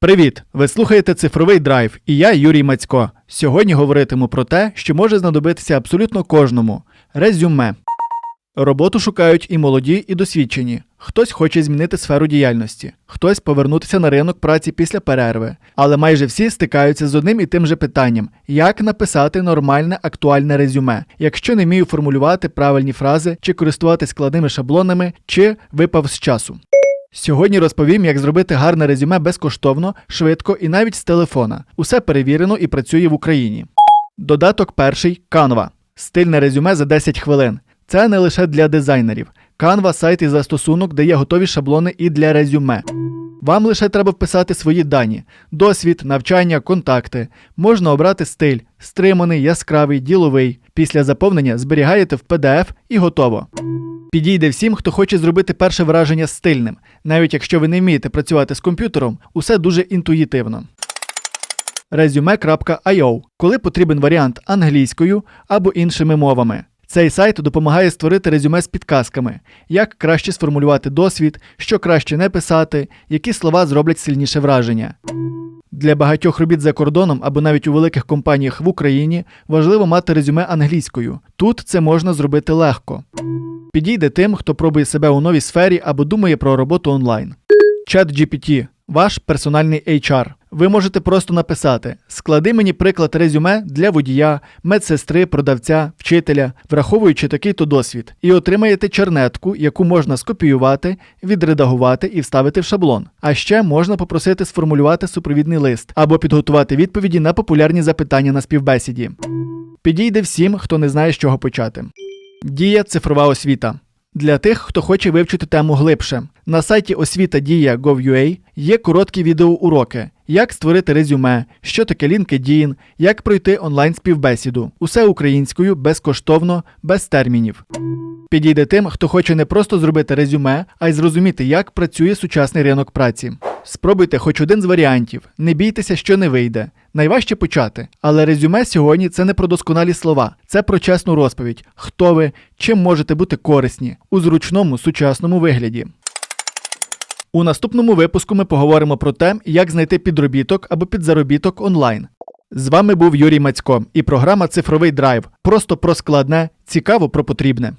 Привіт! Ви слухаєте цифровий драйв, і я Юрій Мацько. Сьогодні говоритиму про те, що може знадобитися абсолютно кожному резюме. Роботу шукають і молоді, і досвідчені. Хтось хоче змінити сферу діяльності, хтось повернутися на ринок праці після перерви. Але майже всі стикаються з одним і тим же питанням: як написати нормальне актуальне резюме, якщо не вмію формулювати правильні фрази, чи користуватись складними шаблонами, чи випав з часу. Сьогодні розповім, як зробити гарне резюме безкоштовно, швидко і навіть з телефона. Усе перевірено і працює в Україні. Додаток перший Canva. Стильне резюме за 10 хвилин. Це не лише для дизайнерів. Canva – сайт і застосунок, де є готові шаблони і для резюме. Вам лише треба вписати свої дані: досвід, навчання, контакти. Можна обрати стиль, стриманий, яскравий, діловий. Після заповнення зберігаєте в PDF і готово. Підійде всім, хто хоче зробити перше враження стильним. Навіть якщо ви не вмієте працювати з комп'ютером, усе дуже інтуїтивно. Resume.io коли потрібен варіант англійською або іншими мовами. Цей сайт допомагає створити резюме з підказками, як краще сформулювати досвід, що краще не писати, які слова зроблять сильніше враження. Для багатьох робіт за кордоном або навіть у великих компаніях в Україні важливо мати резюме англійською. Тут це можна зробити легко. Підійде тим, хто пробує себе у новій сфері або думає про роботу онлайн. Чат GPT – ваш персональний HR. Ви можете просто написати: склади мені приклад резюме для водія, медсестри, продавця, вчителя, враховуючи такий-то досвід, і отримаєте чернетку, яку можна скопіювати, відредагувати і вставити в шаблон. А ще можна попросити сформулювати супровідний лист або підготувати відповіді на популярні запитання на співбесіді. Підійде всім, хто не знає, з чого почати. Дія цифрова освіта. Для тих, хто хоче вивчити тему глибше. На сайті освіта.дія.gov.ua є короткі відеоуроки, як створити резюме, що таке LinkedIn, як пройти онлайн співбесіду. Усе українською, безкоштовно, без термінів. Підійде тим, хто хоче не просто зробити резюме, а й зрозуміти, як працює сучасний ринок праці. Спробуйте хоч один з варіантів, не бійтеся, що не вийде. Найважче почати, але резюме сьогодні це не про досконалі слова, це про чесну розповідь, хто ви, чим можете бути корисні у зручному сучасному вигляді. У наступному випуску ми поговоримо про те, як знайти підробіток або підзаробіток онлайн. З вами був Юрій Мацько і програма Цифровий драйв. Просто про складне, цікаво про потрібне.